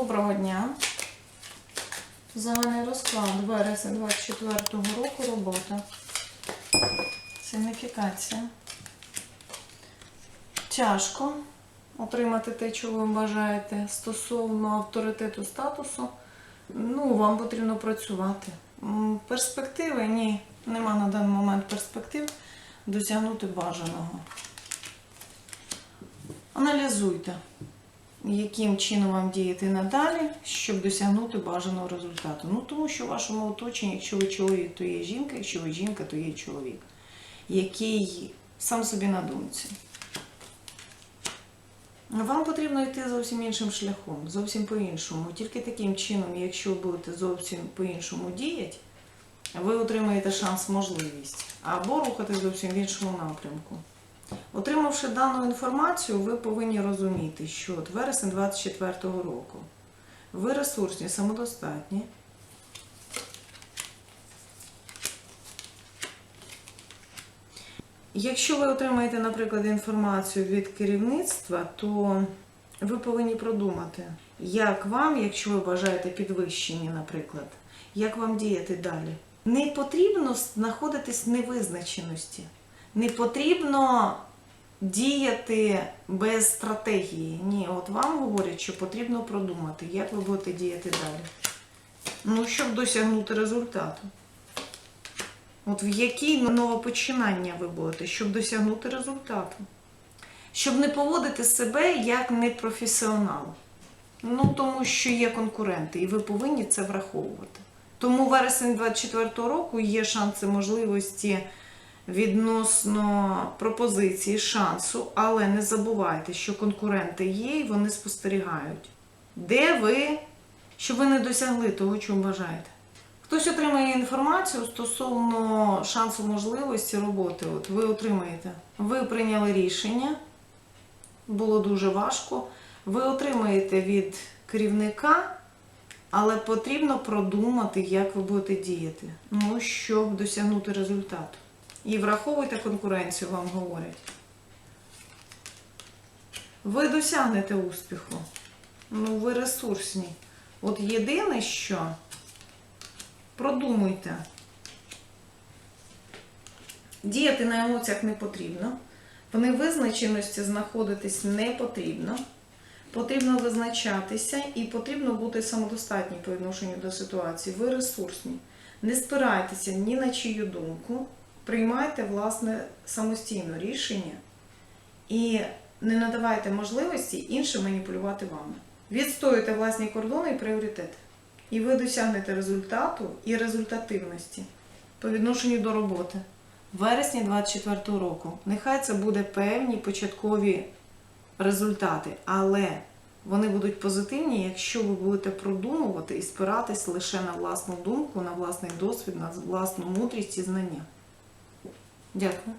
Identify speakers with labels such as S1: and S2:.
S1: Доброго дня. Загальний розклад. Вересень 24 року робота. Сигніфікація. Тяжко отримати те, чого ви бажаєте стосовно авторитету статусу. Ну, вам потрібно працювати. Перспективи ні, нема на даний момент перспектив досягнути бажаного. Аналізуйте, яким чином вам діяти надалі, щоб досягнути бажаного результату. Ну, тому що в вашому оточенні, якщо ви чоловік, то є жінка, якщо ви жінка, то є чоловік, який сам собі на думці. Вам потрібно йти зовсім іншим шляхом, зовсім по-іншому. Тільки таким чином, якщо ви будете зовсім по-іншому діяти, ви отримаєте шанс, можливість або рухати зовсім в іншому напрямку. Отримавши дану інформацію, ви повинні розуміти, що от вересень 24-го року ви ресурсні, самодостатні. Якщо ви отримаєте, наприклад, інформацію від керівництва, то ви повинні продумати, як вам, якщо ви бажаєте підвищення, наприклад, як вам діяти далі. Не потрібно знаходитись в невизначеності. Не потрібно діяти без стратегії. Ні, от вам говорять, що потрібно продумати, як ви будете діяти далі. Ну, щоб досягнути результату. От в які новопочинання ви будете, щоб досягнути результату. Щоб не поводити себе як непрофесіонал. Ну, тому що є конкуренти, і ви повинні це враховувати. Тому вересень 24-го року є шанси можливості відносно пропозиції, шансу, але не забувайте, що конкуренти є і вони спостерігають. Де ви, щоб ви не досягли того, чого бажаєте. Хтось отримає інформацію стосовно шансу можливості роботи. От ви отримаєте. Ви прийняли рішення, було дуже важко. Ви отримаєте від керівника, але потрібно продумати, як ви будете діяти, ну, щоб досягнути результату. І враховуйте конкуренцію, вам говорять. Ви досягнете успіху. Ну, ви ресурсні. От єдине, що продумуйте. Діяти на емоціях не потрібно. В невизначеності знаходитись не потрібно. Потрібно визначатися і потрібно бути самодостатні по відношенню до ситуації. Ви ресурсні. Не спирайтеся ні на чию думку, приймайте власне самостійно рішення і не надавайте можливості іншим маніпулювати вами. Відстоюйте власні кордони і пріоритети. І ви досягнете результату і результативності по відношенню до роботи. В вересні 24 року. Нехай це буде певні початкові результати, але вони будуть позитивні, якщо ви будете продумувати і спиратись лише на власну думку, на власний досвід, на власну мудрість і знання. Дякую.